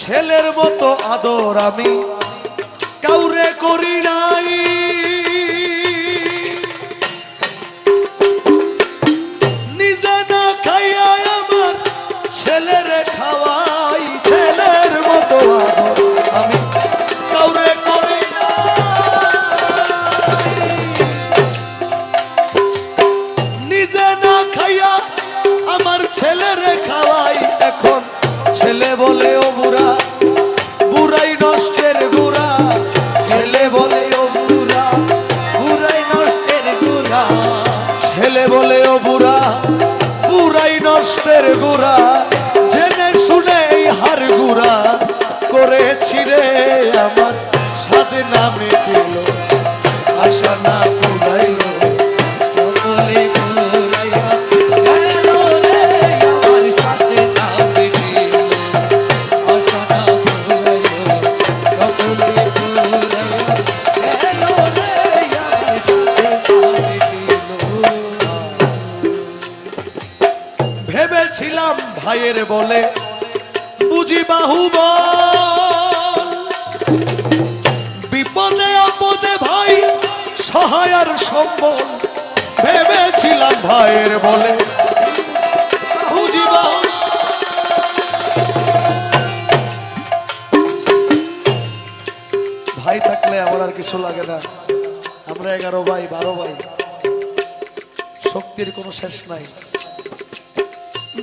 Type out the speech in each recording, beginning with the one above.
ছেলের মতো আদর আমি কাউরে করি নাই। নিজে না খাইয়া আমার ছেলেরে খাওয়াই নষ্টের গুড়া জেনে শুনে এই হার গুড়া করেছি রে আমার সাথে নামে ভাইয়ের বলে, বুঝি বাহুবল বিপদে আপদে ভাই সহায়ার সম্বল। ভেবেছিলাম ভাইয়ের বলে। ভাই থাকলে আমার আর কিছু লাগে না। আমরা এগারো ভাই, বারো ভাই। শক্তির কোনো শেষ নাই।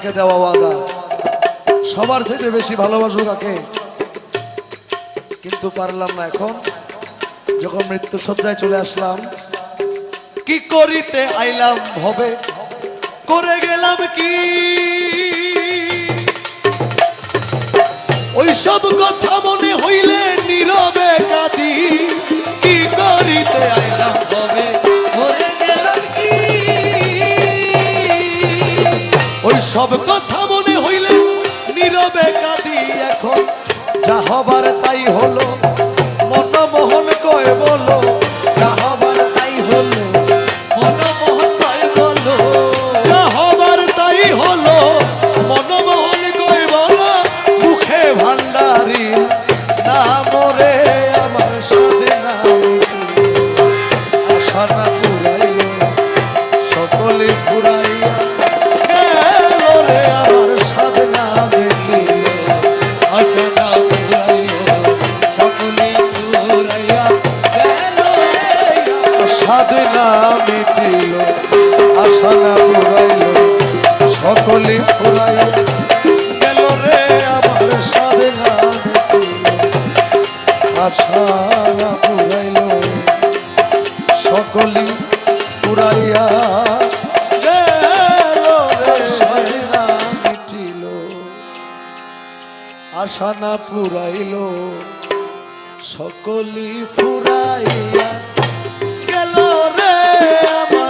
আল্লাহকে দেওয়া ওয়াদা? সবার থেকে বেশি ভালোবাসো কাকে? কিন্তু পারলাম না এখন। যখন মৃত্যু সজ্জায় চলে আসলাম, কি করিতে আইলাম হবে করে গেলাম কি? ওই সব কথা মনে হইলে নীরবে কাঁদি। কি করিতে সব কথা মনে হইলে নীরবে কাঁদি এখন। যা হবার তাই হলো। সাধনা মিটিল আশা না পুরাইল সকলে ফুরাইল গেল রে আমার সাধনা মিটিল আশা না পুরাইল সকলে ফুরাইয়া আশা না পুরাইল সকলি ফুরাইয়া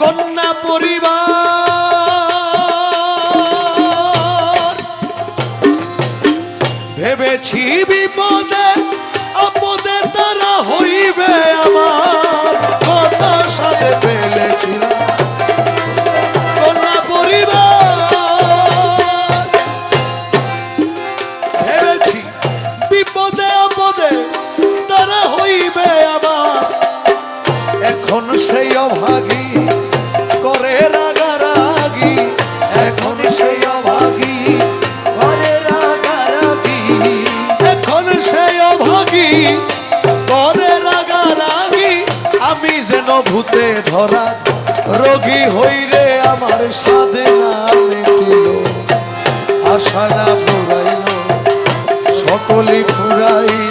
কন্যা পরিবার। ভেবেছি বিপদে, আপদে তারা হইবে আমার। কত সাথে পেলেছিলাম কন্যা পরিবার। ভেবেছি সেই অভাগী অভাগী করে রাগারাগি, আমি যেন ভূতে ধরা রোগী হইরে আমার সাধে আশা না ফুরাইল, সকলে ফুরাইয়া